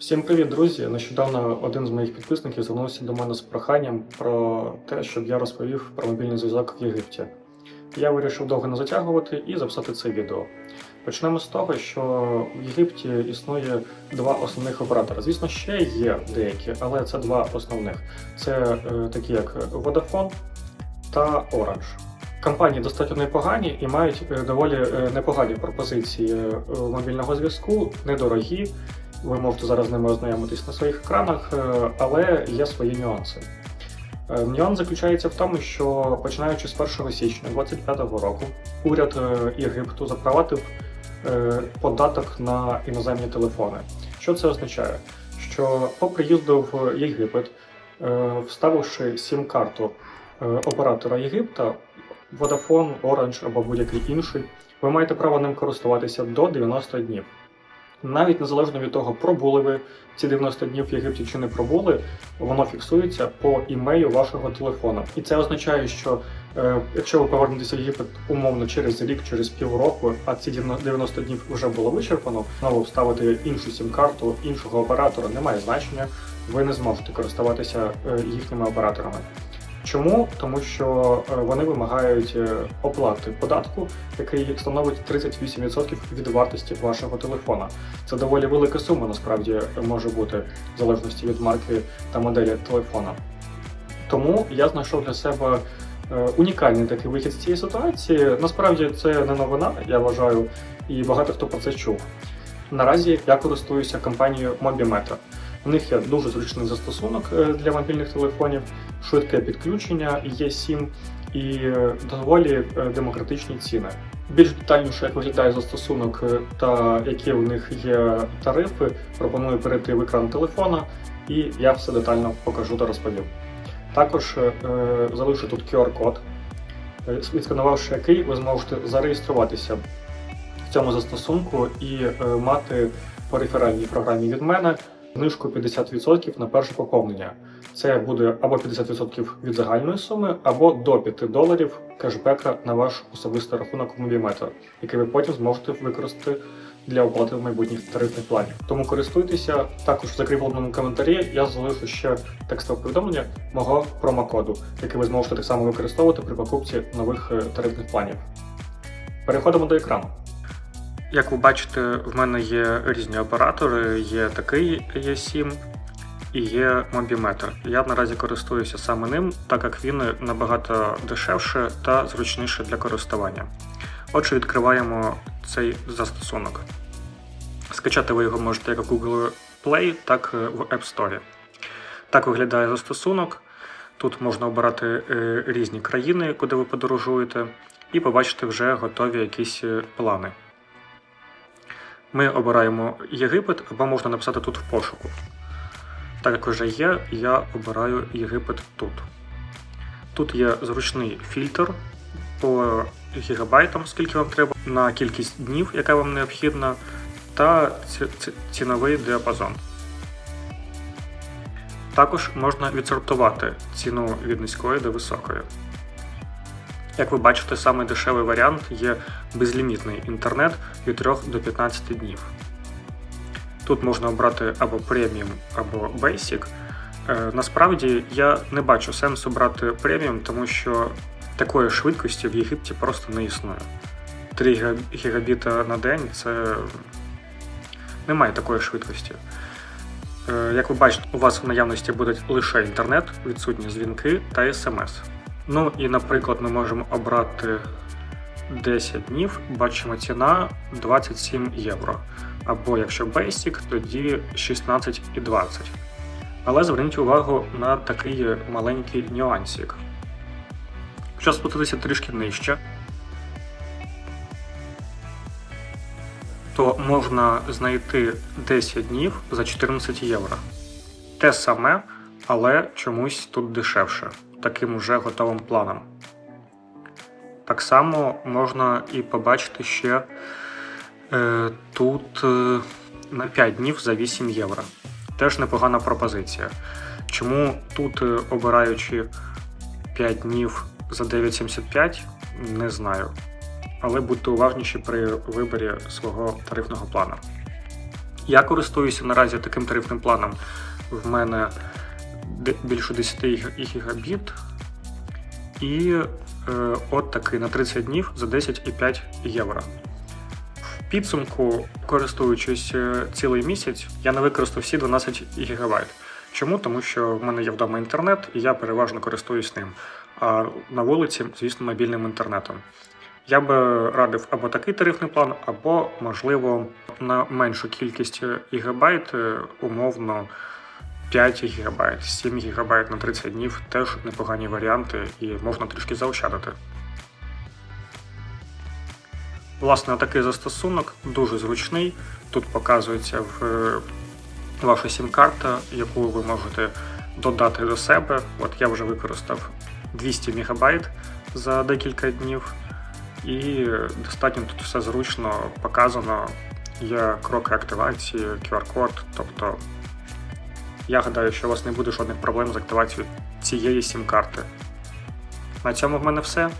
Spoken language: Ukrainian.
Всім привіт, друзі! Нещодавно один з моїх підписників звернувся до мене з проханням про те, щоб я розповів про мобільний зв'язок в Єгипті. Я вирішив довго не затягувати і записати це відео. Почнемо з того, що в Єгипті існує два основних оператори. Звісно, ще є деякі, але це два основних: це е, такі як Vodafone та Orange. Компанії достатньо непогані і мають е, доволі е, непогані пропозиції е, мобільного зв'язку, недорогі. Ви можете зараз з ними ознайомитись на своїх екранах, е, але є свої нюанси. Е, Нюанс заключається в тому, що починаючи з 1 січня 2025 року уряд е, Єгипту запровадив податок на іноземні телефони. Що це означає? Що по приїзду в Єгипет, вставивши сім-карту оператора Єгипта, Vodafone, Orange або будь-який інший, ви маєте право ним користуватися до 90 днів. Навіть незалежно від того, пробули ви ці 90 днів в Єгипті чи не пробули, воно фіксується по імею вашого телефону. І це означає, що е, якщо ви повернетеся в Єгипет умовно через рік, через півроку, а ці 90 днів вже було вичерпано, знову вставити іншу сім-карту іншого оператора немає значення, ви не зможете користуватися е, їхніми операторами. Чому? Тому що е, вони вимагають е, оплати податку, який становить 38% від вартості вашого телефона. Це доволі велика сума, насправді може бути в залежності від марки та моделі телефона. Тому я знайшов для себе е, унікальний такий вихід з цієї ситуації. Насправді це не новина, я вважаю, і багато хто про це чув. Наразі я користуюся компанією Mobimeter. У них є дуже зручний застосунок е, для мобільних телефонів, швидке підключення, є сім і е, доволі е, демократичні ціни. Більш детальніше, як виглядає застосунок та які в них є тарифи, пропоную перейти в екран телефона, і я все детально покажу та розповім. Також е, залишу тут QR-код, відсканувавши який, ви зможете зареєструватися в цьому застосунку і е, мати по реферальній програмі від мене знижку 50% на перше поповнення. Це буде або 50% від загальної суми, або до 5 доларів кешбека на ваш особистий рахунок в який ви потім зможете використати для оплати майбутніх тарифних планів. Тому користуйтеся. Також в закріпленому коментарі я залишу ще текстове повідомлення мого промокоду, який ви зможете так само використовувати при покупці нових е, тарифних планів. Переходимо до екрану. Як ви бачите, в мене є різні оператори, є такий E7 і є Mobimeter. Я наразі користуюся саме ним, так як він набагато дешевше та зручніше для користування. Отже, відкриваємо цей застосунок. Скачати ви його можете як у Google Play, так і в App Store. Так виглядає застосунок. Тут можна обирати е, різні країни, куди ви подорожуєте, і побачити вже готові якісь е, плани. Ми обираємо Єгипет, або можна написати тут в пошуку. Так як вже є, я обираю Єгипет тут. Тут є зручний фільтр по гігабайтам, скільки вам треба, на кількість днів, яка вам необхідна, та ці- ці- ціновий діапазон. Також можна відсортувати ціну від низької до високої. Як ви бачите, самий дешевий варіант є безлімітний інтернет від 3 до 15 днів. Тут можна обрати або преміум, або Basic. Е, Насправді я не бачу сенсу брати преміум, тому що такої швидкості в Єгипті просто не існує. 3 гіга- гігабіта на день це немає такої швидкості. Е, Як ви бачите, у вас в наявності буде лише інтернет, відсутні дзвінки та смс. Ну і, наприклад, ми можемо обрати 10 днів, бачимо ціна 27 євро. Або якщо Basic, тоді 16,20. Але зверніть увагу на такий маленький нюансик. Якщо спуститися трішки нижче, то можна знайти 10 днів за 14 євро. Те саме, але чомусь тут дешевше, таким уже готовим планом. Так само можна і побачити ще е, тут е, на 5 днів за 8 євро. Теж непогана пропозиція. Чому тут, е, обираючи 5 днів за 9,75, не знаю. Але будьте уважніші при виборі свого тарифного плану. Я користуюся наразі таким тарифним планом. В мене більше 10 гіг- гігабіт. І е, от такий на 30 днів за 10,5 євро. В підсумку, користуючись е, цілий місяць, я не використав всі 12 гігабайт. Чому? Тому що в мене є вдома інтернет, і я переважно користуюсь ним. А на вулиці, звісно, мобільним інтернетом. Я би радив або такий тарифний план, або, можливо, на меншу кількість гігабайт, е, умовно 5 гігабайт, 7 гігабайт на 30 днів теж непогані варіанти і можна трішки заощадити. Власне, такий застосунок дуже зручний. Тут показується в е, ваша сім-карта, яку ви можете додати до себе. От я вже використав 200 МБ за декілька днів, і достатньо тут все зручно показано. Є кроки активації, QR-код. Тобто, я гадаю, що у вас не буде жодних проблем з активацією цієї сім-карти. На цьому в мене все.